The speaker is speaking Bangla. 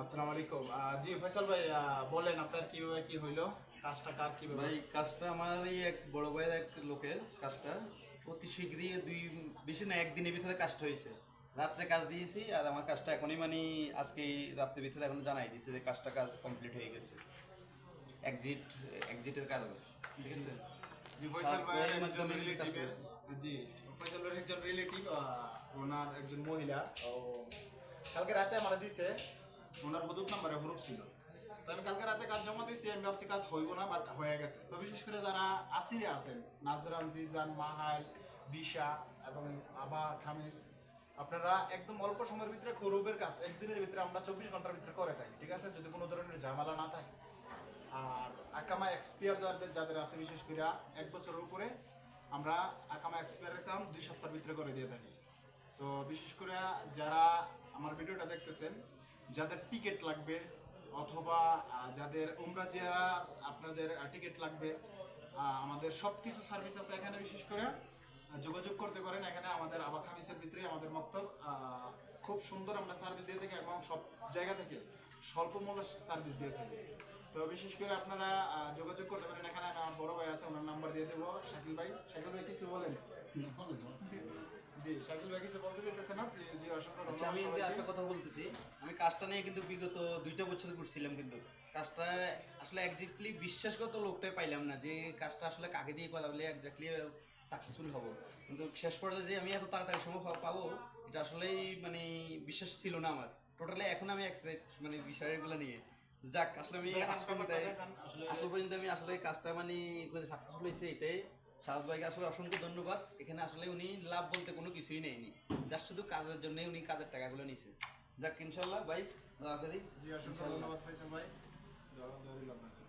আসসালামু আলাইকুম। জি ফয়সাল ভাই বলেন আপনার কীভাবে কি হইল? কাজটা কার কীভাবে? ভাই কাজটা আমার এই এক বড় ভাইয়ের এক লোকের কাজটা। অতি শীঘ্রই দুই বেশি না একদিনের ভিতরে কাজটা হয়েছে। রাত্রে কাজ দিয়েছি আর আমার কাজটা এখনই মানে আজকে রাত্রের ভিতরে এখন জানাই দিয়েছে যে কাজটা কাজ কমপ্লিট হয়ে গেছে। এক্সিট এক্সিটের কাজ হচ্ছে ঠিক আছে? জি ফয়সাল ভাই একজন মাধ্যমে কাজটা জি ফয়সাল ভাইয়ের একজন রিলেটিভ ওনার একজন মহিলা। ও কালকে রাতে আমার দিছে। ওনার হুদুব নাম্বারে হুরুপ ছিল। তো আমি কালকে রাতে কাজ জমা দিয়েছি, আমি ভাবছি কাজ হইব না বাট হয়ে গেছে। তো বিশেষ করে যারা আসিরে আছেন, নাজরান, জিজান, মাহাল, বিশা এবং আবা খামিস আপনারা একদম অল্প সময়ের ভিতরে খুরুবের কাজ, একদিনের ভিতরে আমরা চব্বিশ ঘণ্টার ভিতরে করে থাকি, ঠিক আছে? যদি কোনো ধরনের ঝামেলা না থাকে। আর আকামা এক্সপিয়ার যাদের যাদের আছে, বিশেষ করে এক বছরের উপরে, আমরা আকামা এক্সপিয়ারের কাম দুই সপ্তাহের ভিতরে করে দিয়ে থাকি। তো বিশেষ করে যারা আমার ভিডিওটা দেখতেছেন যাদের টিকিট লাগবে অথবা যাদের উমরা যারা আপনাদের টিকিট লাগবে আমাদের সব কিছু সার্ভিস আছে এখানে বিশেষ করে। যোগাযোগ করতে পারেন এখানে আমাদের আবা খামিসের ভিতরে আমাদের মক্তব। খুব সুন্দর আমরা সার্ভিস দিয়ে থাকি এবং সব জায়গা থেকে স্বল্প মূল্য সার্ভিস দিয়ে থাকি। তো বিশেষ করে আপনারা যোগাযোগ করতে পারেন এখানে। আমি আমার বড় ভাই আছে, ওনার নাম্বার দিয়ে দেবো। শাকিল ভাই শাকিল ভাই কিছু বলেন। জি শাকিল ভাই কিছু বলতে চাইতেছে না? জি, জি অসংখ্য আচ্ছা আমি কিন্তু একটা কথা বলতেছি। আমি কাজটা নিয়ে কিন্তু বিগত দুইটা বছর করছিলাম কিন্তু। কাজটা আসলে একজাক্টলি বিশ্বাসগত লোকটাই পাইলাম না যে কাজটা আসলে কাকে দিয়ে একজাক্টলি সাকসেসফুল হব। কিন্তু শেষ পর্যায়ে যে আমি এত তাড়াতাড়ি সময় পাবো এটা আসলেই মানে বিশ্বাস ছিল না আমার। টোটালি এখন আমি এক্সাইট মানে বিষয়গুলো নিয়ে। যাক আসলে আমি আসলে- পর্যন্ত আমি আসলে কাজটা মানে সাকসেসফুল হয়েছে এটাই। সাহাদ ভাইকে আসলে অসংখ্য ধন্যবাদ। এখানে আসলে উনি লাভ বলতে কোনো কিছুই নেয়নি। জাস্ট শুধু কাজের জন্যই উনি কাজের টাকাগুলো নিছে। যাক ইনশাল্লাহ ভাই দোয়া করি জি অসংখ্য ধন্যবাদ ভাই।